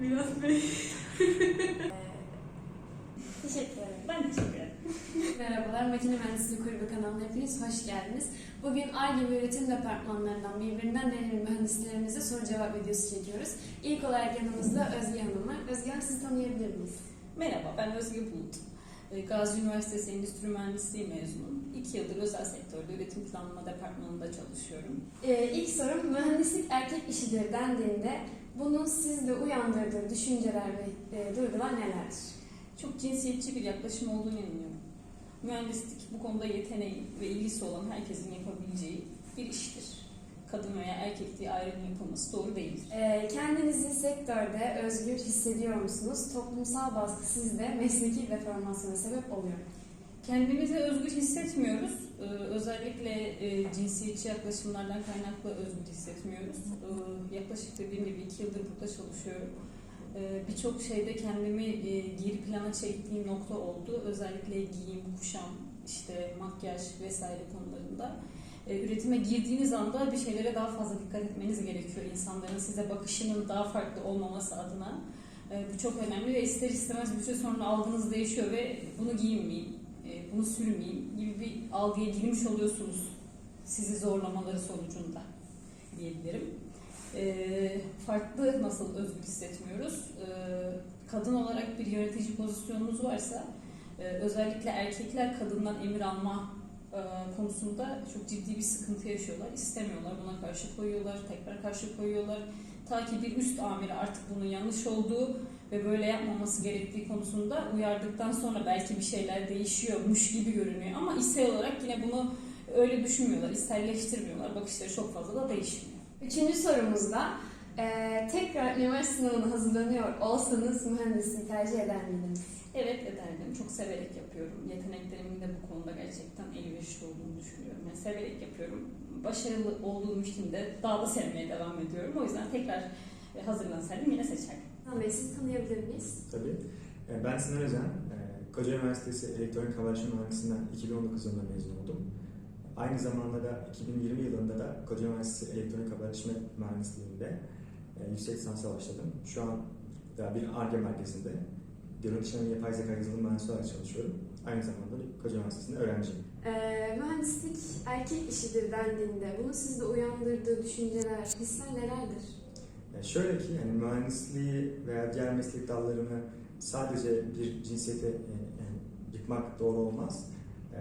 Miras Bey. Teşekkür ederim. Ben teşekkür ederim. Merhabalar, Makine Mühendisliği Kulübü kanalına hepiniz hoş geldiniz. Bugün ARGE ve üretim departmanlarından birbirinden değerli mühendislerimize soru cevap videosu çekiyoruz. İlk olarak yanımızda Özge Hanım var. Özge Hanım sizi tanıyabilir miyiz? Merhaba, ben Özge Bulut. Ee, Gazi Üniversitesi Endüstri Mühendisliği mezunuyum. İki yıldır özel sektörde üretim planlama departmanında çalışıyorum. Ee, ilk sorum mühendislik erkek işidir dendiğinde bunun sizde uyandırdığı düşünceler ve e, duygular nelerdir? Çok cinsiyetçi bir yaklaşım olduğunu inanıyorum. Mühendislik bu konuda yeteneği ve ilgisi olan herkesin yapabileceği bir iştir. Kadın veya erkek diye ayrım yapılması doğru değildir. Ee, kendinizi sektörde özgür hissediyor musunuz? Toplumsal baskı sizde mesleki deformasyona sebep oluyor. mu? Kendimizi özgür hissetmiyoruz. Ee, özellikle e, cinsiyetçi yaklaşımlardan kaynaklı özgür hissetmiyoruz. Ee, yaklaşık dediğim gibi iki yıldır burada çalışıyorum. Ee, Birçok şeyde kendimi e, geri plana çektiğim nokta oldu. Özellikle giyim, kuşam, işte makyaj vesaire konularında. Ee, Üretime girdiğiniz anda bir şeylere daha fazla dikkat etmeniz gerekiyor. İnsanların size bakışının daha farklı olmaması adına. Ee, Bu çok önemli ve ister istemez bir süre sonra algınız değişiyor ve bunu giyinmeyeyim, e, bunu sürmeyeyim gibi bir algıya girmiş oluyorsunuz sizi zorlamaları sonucunda diyebilirim. Ee, farklı nasıl özgür hissetmiyoruz? Ee, kadın olarak bir yönetici pozisyonunuz varsa e, özellikle erkekler kadından emir alma e, konusunda çok ciddi bir sıkıntı yaşıyorlar. İstemiyorlar, buna karşı koyuyorlar, tekrar karşı koyuyorlar. Ta ki bir üst amiri artık bunun yanlış olduğu ve böyle yapmaması gerektiği konusunda uyardıktan sonra belki bir şeyler değişiyormuş gibi görünüyor. Ama ister olarak yine bunu öyle düşünmüyorlar, isterleştirmiyorlar. Bakışları çok fazla da değişmiyor. Üçüncü sorumuzda eee, tekrar üniversite sınavına hazırlanıyor olsanız mühendisliği tercih eder miydiniz? Evet ederdim. Çok severek yapıyorum. Yeteneklerimin de bu konuda gerçekten elverişli olduğunu düşünüyorum. Yani severek yapıyorum. Başarılı olduğum için de daha da sevmeye devam ediyorum. O yüzden tekrar e, hazırlansaydım yine seçerdim. Hasan Bey sizi tanıyabilir miyiz? Tabii. E, Ben Sinan Özen, e, Kocaeli Üniversitesi Elektronik Haberleşme Mühendisliğinden 2019 yılında mezun oldum. Aynı zamanda da 2020 yılında da Kocaeli Üniversitesi Elektronik Haberleşme Mühendisliği'nde e, yüksek lisansa başladım. Şu an da bir ARGE merkezinde görüntü işleme yapay zeka yazılım mühendisi olarak çalışıyorum. Aynı zamanda da Kocaeli Üniversitesi'nde öğrenciyim. Eee, mühendislik erkek işidir dendiğinde bunun sizde uyandırdığı düşünceler, hisler nelerdir? E, Şöyle ki yani mühendisliği veya diğer meslek dallarını sadece bir cinsiyete e, yani yıkmak doğru olmaz. E,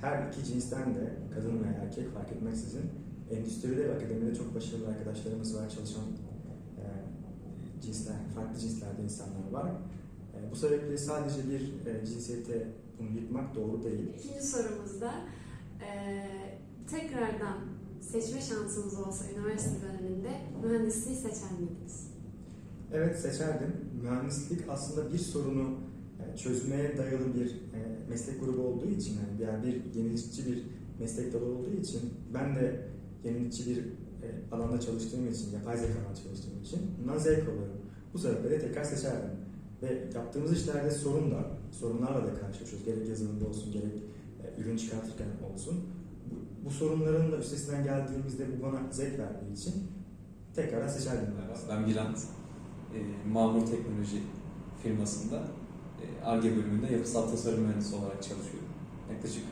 Her iki cinsten de kadın veya erkek fark etmeksizin endüstride ve akademide çok başarılı arkadaşlarımız var, çalışan e, cinsler, farklı cinslerde insanlar var. E, Bu sebeple sadece bir e, cinsiyete bunu yıkmak doğru değil. İkinci sorumuzda eee, tekrardan seçme şansınız olsa üniversite döneminde mühendisliği seçer miydiniz? Evet seçerdim. Mühendislik aslında bir sorunu e, çözmeye dayalı bir e, meslek grubu olduğu için yani yani bir yenilikçi bir meslek dalı olduğu için ben de yenilikçi bir e, alanda çalıştığım için, yapay zeka alanında çalıştığım için bundan zevk alıyorum. Bu sebeple de tekrar seçerdim. Ve yaptığımız işlerde sorun da, sorunlarla da karşılaşıyoruz. Gerek yazılımda olsun, gerek ürün çıkartırken olsun. Bu, sorunların da üstesinden geldiğimizde bu bana zevk verdiği için tekrar seçerdim. Merhaba, ben Birant. E, Mamur Teknoloji firmasında e, ARGE bölümünde yapısal tasarım mühendisi olarak çalışıyorum. Yaklaşık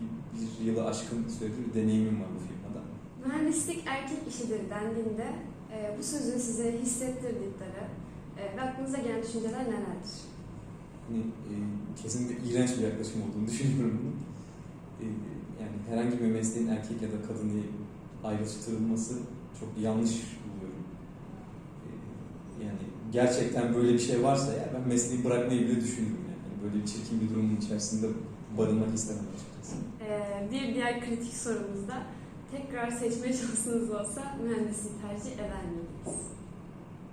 bir, bir yılı aşkın süredir bir deneyimim var bu firmada. Mühendislik erkek işidir dendiğinde e, bu sözün size hissettirdikleri e, ve aklınıza gelen düşünceler nelerdir? Hani, e, kesinlikle iğrenç bir yaklaşım olduğunu düşünüyorum bunun. E, yani herhangi bir mesleğin erkek ya da kadın diye ayrıştırılması çok yanlış buluyorum. E, yani gerçekten böyle bir şey varsa ya ben mesleği bırakmayı bile düşünürüm yani. Yani Böyle bir çirkin bir durumun içerisinde barınmak istemem açıkçası. E, bir diğer kritik sorumuzda tekrar seçme şansınız olsa mühendisliği tercih eder miydiniz?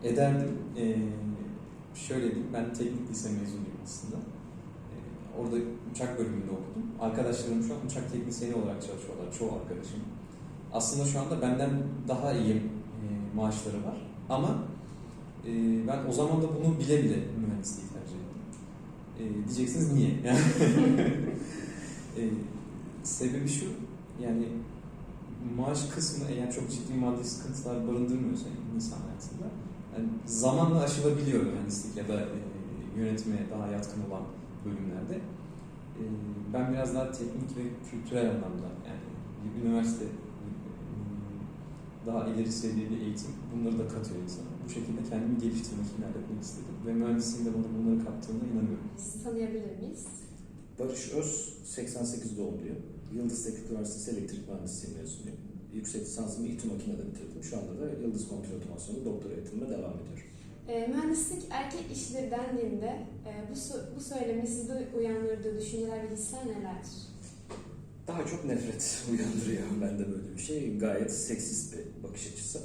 Ederdim. Ee, şöyle diyeyim, ben teknik lise mezunuyum aslında. Orada uçak bölümünde okudum. Arkadaşlarım şu an uçak teknisyeni olarak çalışıyorlar, çoğu arkadaşım. Aslında şu anda benden daha iyi e, maaşları var. Ama e, ben o zaman da bunu bile bile mühendisliği tercih ettim. E, diyeceksiniz niye? Yani, e, sebebi şu, yani maaş kısmı eğer çok ciddi maddi sıkıntılar barındırmıyorsa insan hayatında Yani zamanla aşılabiliyor mühendislik ya da e, yönetime daha yatkın olan bölümlerde. E, ben biraz daha teknik ve kültürel anlamda yani bir üniversite daha ileri seviyeli eğitim bunları da katıyor insana. Bu şekilde kendimi geliştirmek, ilerletmek istedim. Ve mühendisliğin de bana bunları kattığına inanıyorum. Sizi tanıyabilir miyiz? Barış Öz, 88 doğumluyum. Yıldız Teknik Üniversitesi Elektrik Mühendisliği mezunuyum. Yüksek lisansımı İTÜ Makine'de bitirdim. Şu anda da Yıldız Kontrol Otomasyonu doktora eğitimime devam ediyorum. E, mühendislik erkek işidir dendiğinde e, bu, bu söylemin sizde uyandırdığı düşünceler ve hisler nelerdir? Daha çok nefret uyandırıyor bende böyle bir şey. Gayet seksist bir bakış açısı.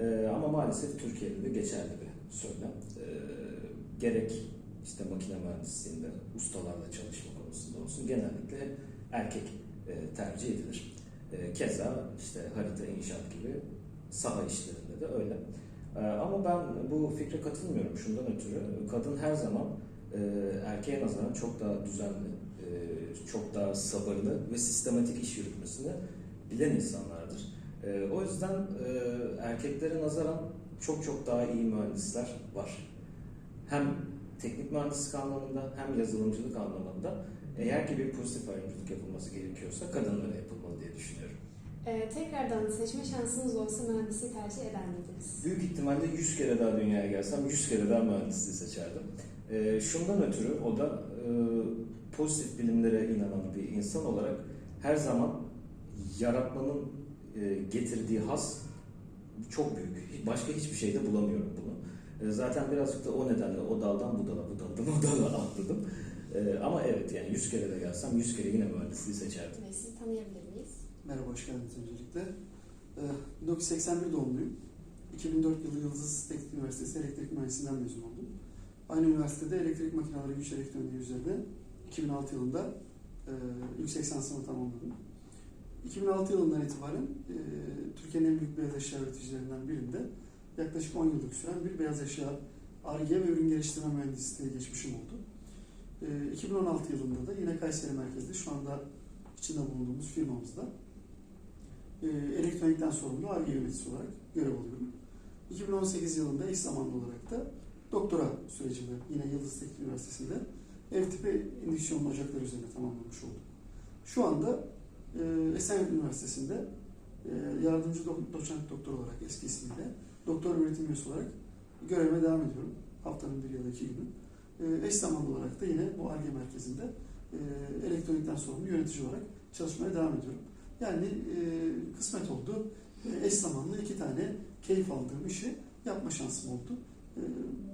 Ee, ama maalesef Türkiye'de de geçerli bir söylem. Ee, gerek işte makine mühendisliğinde ustalarla çalışma konusunda olsun genellikle erkek e, tercih edilir. E, keza işte harita inşaat gibi saha işlerinde de öyle. E, ama ben bu fikre katılmıyorum şundan ötürü. Kadın her zaman e, erkeğe nazaran çok daha düzenli, e, çok daha sabırlı ve sistematik iş yürütmesini bilen insanlardır. E, o yüzden erkeklere nazaran çok çok daha iyi mühendisler var. Hem teknik mühendislik anlamında hem yazılımcılık anlamında eğer ki bir pozitif ayrımcılık yapılması gerekiyorsa kadınlara yapılmalı diye düşünüyorum. E, tekrardan seçme şansınız olsa mühendisliği tercih eder miydiniz? Büyük ihtimalle 100 kere daha dünyaya gelsem 100 kere daha mühendisliği seçerdim. Ee, şundan ötürü o da e, pozitif bilimlere inanan bir insan olarak her zaman yaratmanın e, getirdiği has çok büyük. Başka hiçbir şeyde bulamıyorum bunu. E, zaten birazcık da o nedenle o daldan bu dala, bu daldan o dala atladım. E, ama evet yani 100 kere de gelsem 100 kere yine mühendisliği seçerdim. Ve sizi tanıyabilir miyiz? Merhaba, hoş geldiniz öncelikle. Ee, 1981 doğumluyum. 2004 yılı Yıldız Teknik Üniversitesi Elektrik Mühendisliğinden mezun oldum. Aynı üniversitede elektrik makineleri güç elektroniği üzerine 2006 yılında e, yüksek lisansımı tamamladım. 2006 yılından itibaren e, Türkiye'nin en büyük beyaz eşya üreticilerinden birinde yaklaşık 10 yıllık süren bir beyaz eşya ARGE ve ürün geliştirme mühendisliği geçmişim oldu. E, 2016 yılında da yine Kayseri merkezli şu anda içinde bulunduğumuz firmamızda e, elektronikten sorumlu ARGE yöneticisi olarak görev alıyorum. 2018 yılında eş zamanlı olarak da doktora sürecimi yine Yıldız Teknik Üniversitesi'nde ev tipi indüksiyon ocakları üzerine tamamlamış oldum. Şu anda e, Esenyurt Üniversitesi'nde e, yardımcı do- doçent doktor olarak eski ismiyle doktor öğretim üyesi olarak görevime devam ediyorum. Haftanın bir ya da iki günü. E, eş zamanlı olarak da yine bu ARGE merkezinde e, elektronikten sorumlu yönetici olarak çalışmaya devam ediyorum. Yani e, kısmet oldu. E, eş zamanlı iki tane keyif aldığım işi yapma şansım oldu. E,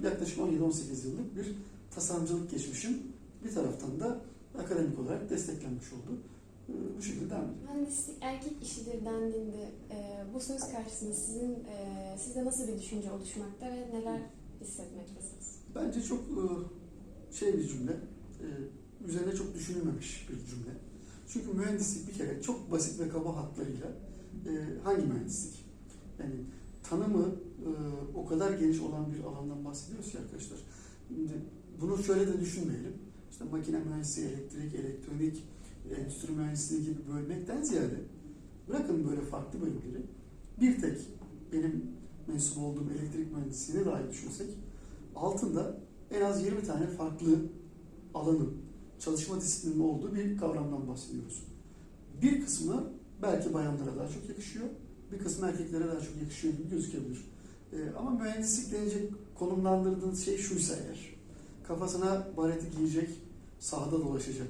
yaklaşık 17-18 yıllık bir tasarımcılık geçmişim. Bir taraftan da akademik olarak desteklenmiş oldu. E, bu şekilde devam ediyorum. Mühendislik erkek işidir dendiğinde e, bu söz karşısında sizin e, sizde nasıl bir düşünce oluşmakta ve neler hissetmektesiniz? Bence çok e, şey bir cümle. e, Üzerine çok düşünülmemiş bir cümle. Çünkü mühendislik bir kere çok basit ve kaba hatlarıyla e, hangi mühendislik? Yani tanımı e, o kadar geniş olan bir alandan bahsediyoruz ki arkadaşlar. Şimdi bunu şöyle de düşünmeyelim. İşte makine mühendisliği, elektrik, elektronik, endüstri mühendisliği gibi bölmekten ziyade bırakın böyle farklı bölümleri bir tek benim mensup olduğum elektrik mühendisliğine dair düşünsek altında en az 20 tane farklı alanın çalışma disiplininin olduğu bir kavramdan bahsediyoruz. Bir kısmı belki bayanlara daha çok yakışıyor, bir kısmı erkeklere daha çok yakışıyor gibi gözükebilir. Ee, ama mühendislik denince konumlandırdığınız şey şuysa eğer, kafasına bareti giyecek, sahada dolaşacak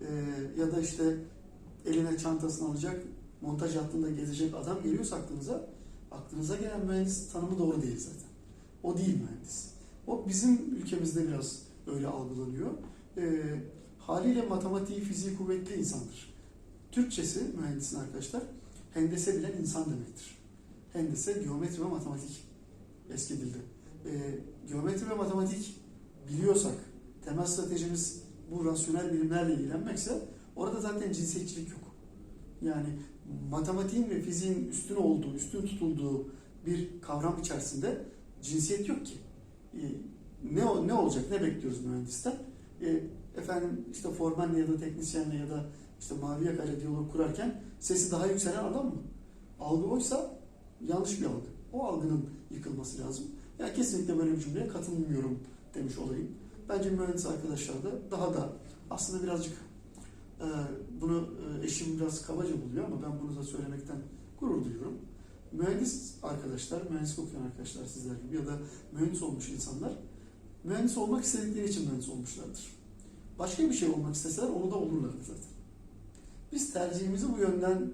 ee, ya da işte eline çantasını alacak, montaj hattında gezecek adam geliyorsa aklınıza, aklınıza gelen mühendis tanımı doğru değil zaten. O değil mühendis. O bizim ülkemizde biraz öyle algılanıyor. Ee, haliyle matematiği, fiziği kuvvetli insandır. Türkçesi mühendisin arkadaşlar, hendese bilen insan demektir. Hendese, geometri ve matematik eski dilde. Ee, geometri ve matematik biliyorsak, temel stratejimiz bu rasyonel bilimlerle ilgilenmekse orada zaten cinsiyetçilik yok. Yani matematiğin ve fiziğin üstün olduğu, üstün tutulduğu bir kavram içerisinde cinsiyet yok ki. Ee, ne ne olacak, ne bekliyoruz mühendisten? Ee, efendim işte formenle ya da teknisyenle ya da işte mavi yakayla diyalog kurarken sesi daha yükselen adam mı? Algı oysa yanlış bir algı. O algının yıkılması lazım. Yani kesinlikle böyle bir cümleye katılmıyorum demiş olayım. Bence mühendis arkadaşlar da daha da aslında birazcık e, bunu e, eşim biraz kabaca buluyor ama ben bunu da söylemekten gurur duyuyorum. Mühendis arkadaşlar, mühendis okuyan arkadaşlar sizler gibi ya da mühendis olmuş insanlar mühendis olmak istedikleri için mühendis olmuşlardır. Başka bir şey olmak isteseler onu da olurlardı zaten. Biz tercihimizi bu yönden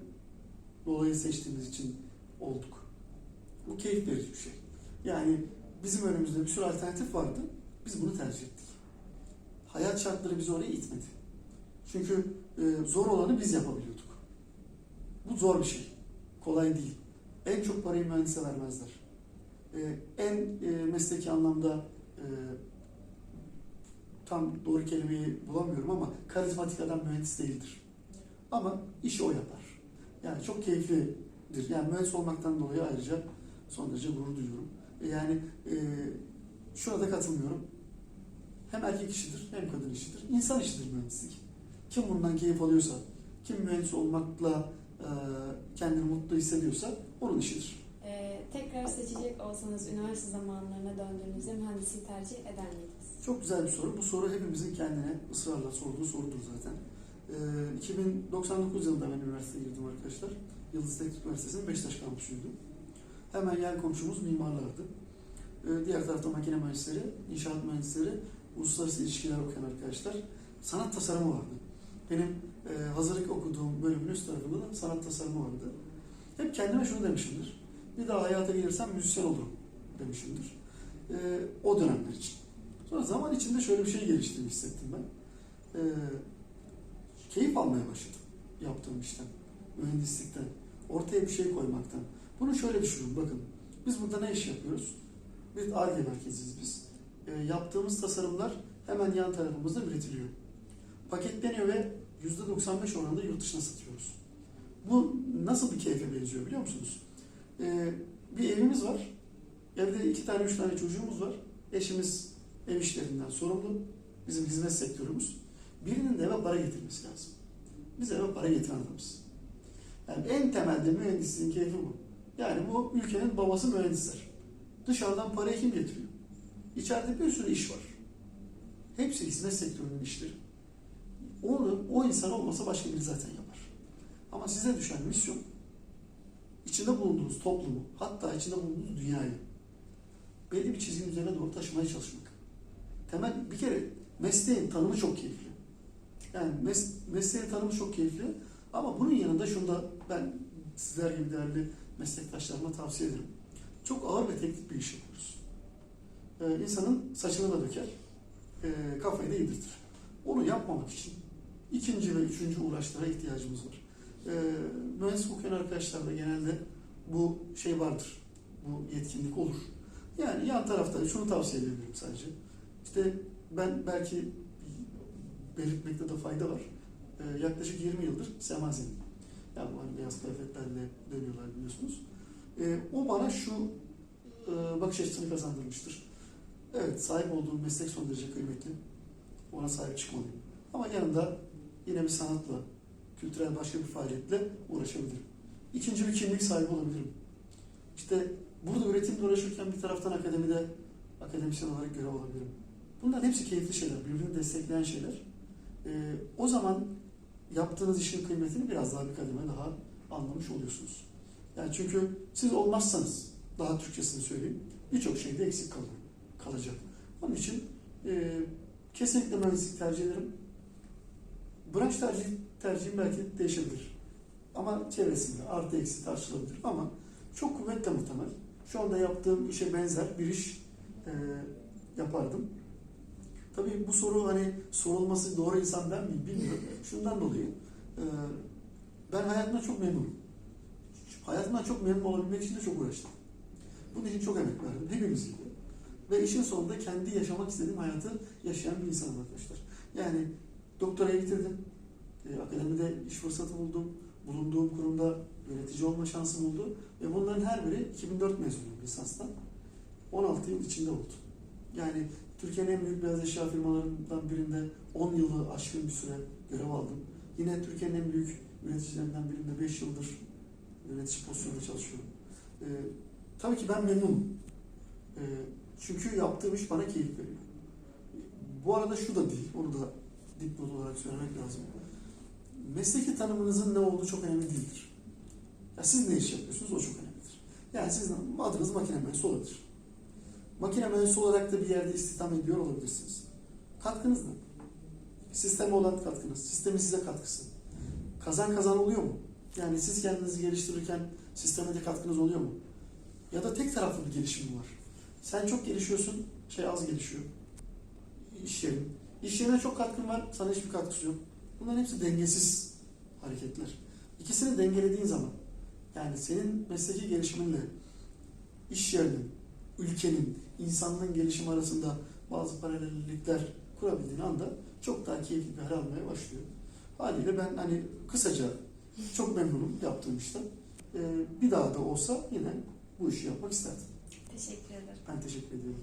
dolayı seçtiğimiz için olduk. Bu keyif verici bir şey. Yani bizim önümüzde bir sürü alternatif vardı. Biz bunu tercih ettik. Hayat şartları bizi oraya itmedi. Çünkü e, zor olanı biz yapabiliyorduk. Bu zor bir şey. Kolay değil. En çok parayı mühendise vermezler. E, en e, mesleki anlamda e, tam doğru kelimeyi bulamıyorum ama karizmatik adam mühendis değildir. Ama işi o yapar. Yani çok keyiflidir. Yani mühendis olmaktan dolayı ayrıca son derece gurur duyuyorum. E, Yani e, şuna da katılmıyorum. Hem erkek işidir hem kadın işidir. İnsan işidir mühendislik. Kim bundan keyif alıyorsa, kim mühendis olmakla e, kendini mutlu hissediyorsa onun işidir. Ee, tekrar seçecek olsanız üniversite zamanlarına döndüğünüzde mühendisliği tercih eder miydiniz? Çok güzel bir soru. Bu soru hepimizin kendine ısrarla sorduğu sorudur zaten. Ee, 2099 yılında ben üniversiteye girdim arkadaşlar. Yıldız Teknik Üniversitesi'nin Beşiktaş kampüsüydü. Hemen yan komşumuz mimarlardı. Ee, diğer tarafta makine mühendisleri, inşaat mühendisleri, uluslararası ilişkiler okuyan arkadaşlar. Sanat tasarımı vardı. Benim e, hazırlık okuduğum bölümün üst tarafında da sanat tasarımı vardı. Hep kendime şunu demişimdir. Bir daha hayata gelirsem müzisyen olurum demişimdir. Ee, o dönemler için. Sonra zaman içinde şöyle bir şey geliştiğini hissettim ben. Ee, keyif almaya başladım yaptığım işten, mühendislikten, ortaya bir şey koymaktan. Bunu şöyle düşünün bakın. Biz burada ne iş yapıyoruz? Bir ARGE merkeziyiz biz. Ee, yaptığımız tasarımlar hemen yan tarafımızda üretiliyor. Paketleniyor ve %95 oranında yurt dışına satıyoruz. Bu nasıl bir keyfe benziyor biliyor musunuz? Ee, bir evimiz var. Evde iki tane, üç tane çocuğumuz var. Eşimiz ev işlerinden sorumlu. Bizim hizmet sektörümüz. Birinin de eve para getirmesi lazım. Biz eve para getiren adamız. Yani en temelde mühendisliğin keyfi bu. Yani bu ülkenin babası mühendisler. Dışarıdan parayı kim getiriyor? İçeride bir sürü iş var. Hepsi hizmet sektörünün işleri. Onu, o insan olmasa başka biri zaten yapar. Ama size düşen misyon içinde bulunduğunuz toplumu, hatta içinde bulunduğunuz dünyayı belli bir çizginin üzerine doğru taşımaya çalışmak. Temel bir kere mesleğin tanımı çok keyifli. Yani mes, mesleğin tanımı çok keyifli ama bunun yanında şunu da ben sizler gibi değerli meslektaşlarıma tavsiye ederim. Çok ağır ve teknik bir iş yapıyoruz. Ee, insanın saçını da döker, e, kafayı da yedirtir. Onu yapmamak için ikinci ve üçüncü uğraşlara ihtiyacımız var. Ee, mühendislik okuyan arkadaşlarda genelde bu şey vardır. Bu yetkinlik olur. Yani yan tarafta şunu tavsiye edebilirim sadece. İşte ben belki belirtmekte de fayda var. Ee, yaklaşık 20 yıldır semazenim. Yani hani beyaz kıyafetlerle dönüyorlar biliyorsunuz. Ee, o bana şu e, bakış açısını kazandırmıştır. Evet sahip olduğum meslek son derece kıymetli. Ona sahip çıkmalıyım. Ama yanında yine bir sanatla, kültürel başka bir faaliyetle uğraşabilirim. İkinci bir kimlik sahibi olabilirim. İşte burada üretimle uğraşırken bir taraftan akademide akademisyen olarak görev alabilirim. Bunların hepsi keyifli şeyler, birbirini destekleyen şeyler. Ee, o zaman yaptığınız işin kıymetini biraz daha bir kademe daha anlamış oluyorsunuz. Yani çünkü siz olmazsanız, daha Türkçesini söyleyeyim, birçok şeyde eksik kalıyor, kalacak. Onun için e, kesinlikle mühendislik tercih ederim. Branş tercih, tercihim belki değişebilir. Ama çevresinde artı eksi tartışılabilir ama çok kuvvetle muhtemel. Şu anda yaptığım işe benzer bir iş e, yapardım. Tabii bu soru hani sorulması doğru insan ben miyim bilmiyorum. Şundan dolayı e, ben hayatımdan çok memnunum. Hayatımdan çok memnun olabilmek için de çok uğraştım. Bunun için çok emek verdim. Hepimiz gibi. Ve işin sonunda kendi yaşamak istediğim hayatı yaşayan bir insanım arkadaşlar. Yani doktoraya bitirdim. E, akademide iş fırsatı buldum. Bulunduğum kurumda yönetici olma şansım oldu. Ve bunların her biri 2004 mezunuyum lisanstan. 16 yıl içinde oldu. Yani Türkiye'nin en büyük beyaz eşya firmalarından birinde 10 yılı aşkın bir süre görev aldım. Yine Türkiye'nin en büyük üreticilerinden birinde 5 yıldır yönetici pozisyonunda çalışıyorum. Ee, tabii ki ben memnunum. Ee, Çünkü yaptığım iş bana keyif veriyor. Bu arada şu da değil, onu da dipnot olarak söylemek lazım. Mesleki tanımınızın ne olduğu çok önemli değildir. Ya siz ne iş yapıyorsunuz o çok önemlidir. Yani sizin adınız makine mühendisi olabilir. Makine mühendisi olarak da bir yerde istihdam ediyor olabilirsiniz. Katkınız ne? Sisteme olan katkınız, sistemin size katkısı. Kazan kazan oluyor mu? Yani siz kendinizi geliştirirken sisteme de katkınız oluyor mu? Ya da tek taraflı bir gelişim var? Sen çok gelişiyorsun, şey az gelişiyor. İş yerin. İş yerine çok katkın var, sana hiçbir katkısı yok. Bunların hepsi dengesiz hareketler. İkisini dengelediğin zaman, yani senin mesleki gelişiminle iş yerinin, ülkenin, insanlığın gelişimi arasında bazı paralellikler kurabildiğin anda çok daha keyifli bir hal almaya başlıyor. Haliyle ben hani kısaca çok memnunum yaptığım işten. Ee, bir daha da olsa yine bu işi yapmak isterdim. Teşekkür ederim. Ben teşekkür ediyorum.